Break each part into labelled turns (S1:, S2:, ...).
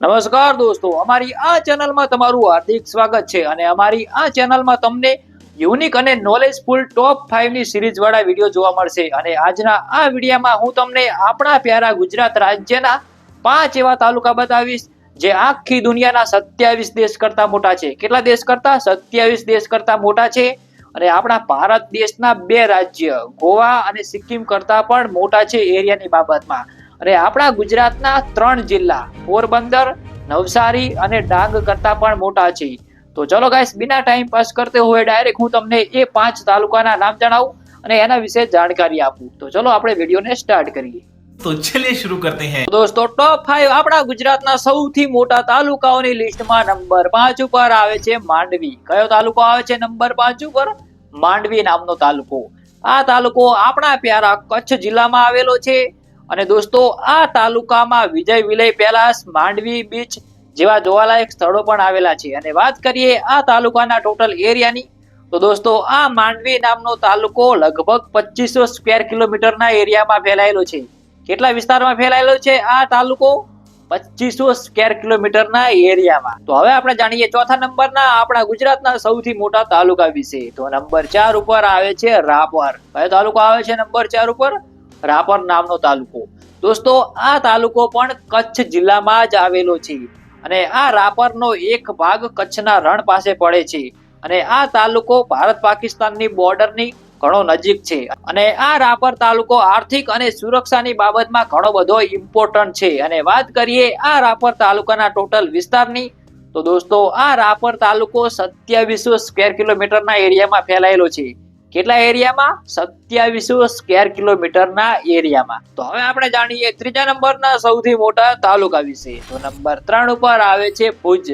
S1: નમસ્કાર દોસ્તો, અમારી આ ચેનલમાં તમારું હાર્દિક સ્વાગત છે અને અમારી આ ચેનલમાં તમને યુનિક અને નોલેજફુલ ટોપ ફાઈવની સિરીઝ વાળા વીડિયો જોવા મળશે અને આજના આ વિડીયોમાં હું તમને આપણા પ્યારા ગુજરાત રાજ્યના પાંચ એવા તાલુકા બતાવીશ જે આખી દુનિયાના સત્યાવીસ દેશ કરતા મોટા છે. કેટલા દેશ કરતા? સત્યાવીસ દેશ કરતા મોટા છે અને આપણા ભારત દેશના બે રાજ્ય, ગોવા અને સિક્કિમ કરતા પણ મોટા છે એરિયાની બાબતમાં. અરે આપણા ગુજરાતના ત્રણ જિલ્લા પોરબંદર નવસારી અને ડાંગ કરતા પણ મોટા છે. તો ચલો ગાઈસ બિના ટાઈમ પાસ કરતે હોય ડાયરેક્ટ હું તમને એ પાંચ તાલુકાના નામ જણાવું અને એના વિશે જાણકારી આપું. તો ચલો આપણે વિડીયોને સ્ટાર્ટ કરીએ.
S2: તો ચલે શરૂ કરતે
S1: હૈ. દોસ્તો ટોપ 5 આપણા ગુજરાતના સૌથી મોટા તાલુકાઓની લિસ્ટમાં નંબર 5 ઉપર આવે છે માંડવી. કયો તાલુકો આવે છે નંબર 5 ઉપર? માંડવી નામનો તાલુકો. આ તાલુકો આપણા પ્યારા કચ્છ જિલ્લામાં આવેલો છે. અને દોસ્તો, આ તાલુકામાં વિજય વિલય પેલાસ, માંડવી બીચ જેવા જોવાલાયક સ્થળો પણ આવેલા છે. અને વાત કરીએ આ તાલુકાના ટોટલ એરિયાની, તો દોસ્તો, આ માંડવી નામનો તાલુકો લગભગ પચીસો સ્ક્વેર કિલોમીટરના એરિયામાં ફેલાયેલો છે. કેટલા વિસ્તારમાં ફેલાયેલો છે આ તાલુકો? પચીસો સ્ક્વેર કિલોમીટરના એરિયામાં. તો હવે આપણે જાણીએ ચોથા નંબરના આપણા ગુજરાતના સૌથી મોટા તાલુકા વિશે. તો નંબર ચાર ઉપર આવે છે રાપર. કયો તાલુકો આવે છે નંબર ચાર ઉપર? રાપર નામનો તાલુકો. દોસ્તો, આ તાલુકો પણ કચ્છ જિલ્લામાં જ આવેલો છે અને આ રાપરનો એક ભાગ કચ્છના રણ પાસે પડે છે અને આ તાલુકો ભારત પાકિસ્તાનની બોર્ડરની ઘણો નજીક છે અને આ રાપર તાલુકો આર્થિક અને સુરક્ષાની બાબતમાં ઘણો બધો ઇમ્પોર્ટન્ટ છે અને વાત કરીએ આ રાપર તાલુકાના ટોટલ વિસ્તારની, તો દોસ્તો, આ રાપર તાલુકો સત્યાવીસો સ્ક્વેર કિલોમીટરના એરિયામાં ફેલાયેલો છે. કેટલા એરિયામાં? સત્યાવીસો સ્ક્વેર કિલોમીટરના એરિયામાં. તો હવે આપણે જાણીએ ત્રીજા નંબરના સૌથી મોટા તાલુકા વિશે. તો નંબર ત્રણ ઉપર આવે છે ભુજ.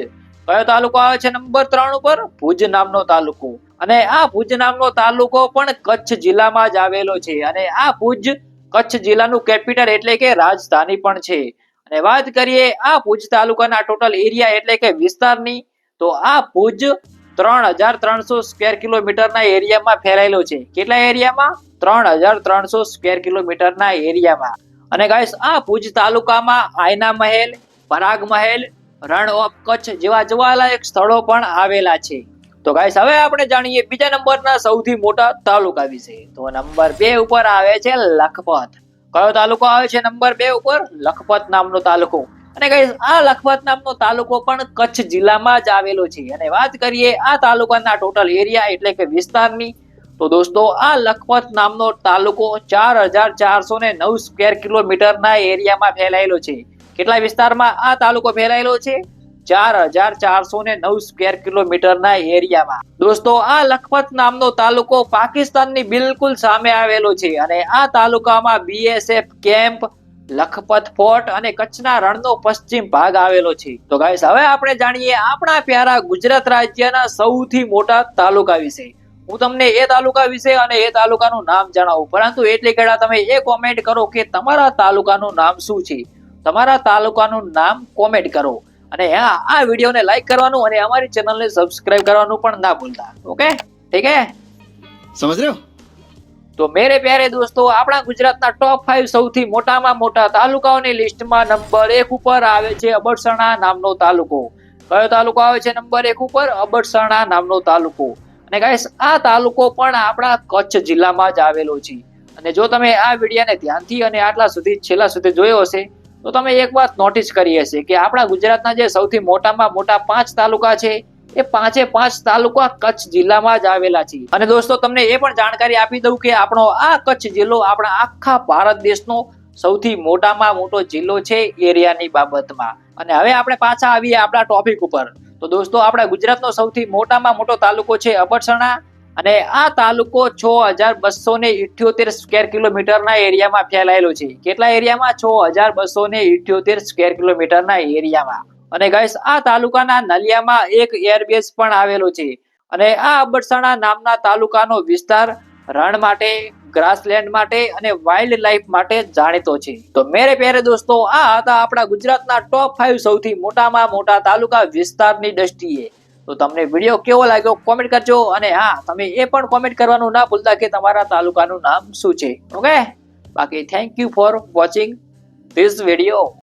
S1: કયો તાલુકો આવે છે? નંબર ત્રણ ઉપર ભુજ નામનો તાલુકો. અને આ ભુજ નામનો તાલુકો પણ કચ્છ જિલ્લામાં જ આવેલો છે. અને આ ભુજ કચ્છ જિલ્લાનું કેપિટલ એટલે કે રાજધાની પણ છે. અને વાત કરીએ આ ભુજ તાલુકાના ટોટલ એરિયા એટલે કે વિસ્તારની, તો આ ભુજ ત્રણ હજાર ત્રણસો સ્ક્વેર કિલોમીટરના એરિયામાં ફેલાયેલો છે. કેટલા એરિયામાં? ત્રણ હજાર ત્રણસો સ્ક્વેર કિલોમીટરના એરિયામાં. અને ગાઈસ આ ભુજ તાલુકામાં આયના મહેલ, પરાગ મહેલ, રણ ઓફ કચ્છ જેવા જોવાલાયક સ્થળો પણ આવેલા છે. તો ગાઈસ હવે આપણે જાણીએ બીજા નંબરના સૌથી મોટા તાલુકા વિશે. તો નંબર બે ઉપર આવે છે લખપત. કયો તાલુકો આવે છે? નંબર બે ઉપર લખપત નામનો તાલુકો. અને ગાઈસ આ લખપત નામનો તાલુકો પણ કચ્છ જિલ્લામાં જ આવેલો છે. અને વાત કરીએ આ તાલુકાના ટોટલ એરિયા એટલે કે વિસ્તારની, તો દોસ્તો, આ લખપત નામનો તાલુકો ચાર હજાર ચારસો ને નવ સ્ક્વેર કિલોમીટરના એરિયામાં ફેલાયેલો છે. કેટલા વિસ્તારમાં આ તાલુકો ફેલાયેલો છે? ચાર હજાર ચારસો ને નવ સ્ક્વેર કિલોમીટરના એરિયામાં. દોસ્તો, આ લખપત નામનો તાલુકો પાકિસ્તાનની બિલકુલ સામે આવેલો છે. અને આ તાલુકામાં બીએસએફ કેમ્પ લખપત ફોર્ટ અને કચ્છના રણનો પશ્ચિમ ભાગ આવેલો છે. તો ગાઈસ હવે આપણે જાણીએ આપણા પ્યારા ગુજરાત રાજ્યના સૌથી મોટા તાલુકા વિશે. હું તમને એ તાલુકા વિશે અને એ તાલુકાનું નામ જણાવું. પરંતુ એટલી ઘડા તમે એ કોમેન્ટ કરો કે તમારા તાલુકાનું નામ શું છે? તમારા તાલુકાનું નામ કોમેન્ટ કરો. અને હા, આ વિડીયોને લાઈક કરવાનું અને અમારી ચેનલને સબસ્ક્રાઇબ કરવાનું પણ ના ભૂલતા. ઓકે ઠીક હે?
S3: સમજ રહ્યો?
S1: તો મેરે પ્યારે દોસ્તો, આપણા ગુજરાતના ટોપ ફાઈવ સૌથી મોટામાં મોટા તાલુકાઓની લિસ્ટમાં નંબર એક ઉપર આવે છે અબડસણા નામનો તાલુકો. કયો તાલુકો આવે છે નંબર એક ઉપર? અબડસણા નામનો તાલુકો. અને ગાઈસ આ તાલુકો પણ આપણા કચ્છ જિલ્લામાં જ આવેલો છે. અને જો તમે આ વિડીયાને ધ્યાનથી અને આટલા સુધી, છેલ્લા સુધી જોયો હશે, તો તમે એક વાત નોટિસ કરી હશે કે આપણા ગુજરાતના જે સૌથી મોટામાં મોટા પાંચ તાલુકા છે એ પાંચે પાંચ તાલુકા કચ્છ જિલ્લામાં જ આવેલા છે. અને દોસ્તો, તમને એ પણ જાણકારી આપી દઉં કે આપણો આ કચ્છ જિલ્લો આપણા આખા ભારત દેશનો સૌથી મોટામાં મોટો જિલ્લો છે એરિયાની બાબતમાં. અને હવે આપણે પાછા આવીએ આપણા ટોપિક ઉપર. તો દોસ્તો, આપણા ગુજરાતનો સૌથી મોટામાં મોટો તાલુકો છે અબડસણા અને આ તાલુકો છ હજાર બસો ને ઇઠ્યોતેર સ્ક્વેર કિલોમીટરના એરિયામાં ફેલાયેલો છે. કેટલા એરિયામાં? છ હજાર બસો ને ઇઠ્યોતેર સ્ક્વેર કિલોમીટરના એરિયામાં. અને ગાઈસ આ તાલુકાના નલિયામાં એક એરબેઝ પણ આવેલો છે. અને આ અબડસાણા નામના તાલુકાનો વિસ્તાર રણ માટે ગ્રાસલેન્ડ માટે અને વાઇલ્ડ લાઈફ માટે જાણીતો છે. તો મેરે પ્યારે દોસ્તો, આ હતા આપણા ગુજરાતના ટોપ ફાઈવ સૌથી મોટામાં મોટા તાલુકા વિસ્તારની દ્રષ્ટિએ. તો તમને વીડિયો કેવો લાગ્યો કોમેન્ટ કરજો અને હા, તમે એ પણ કોમેન્ટ કરવાનું ના ભૂલતા કે તમારા તાલુકાનું નામ શું છે. ઓકે બાકી thank you for watching this video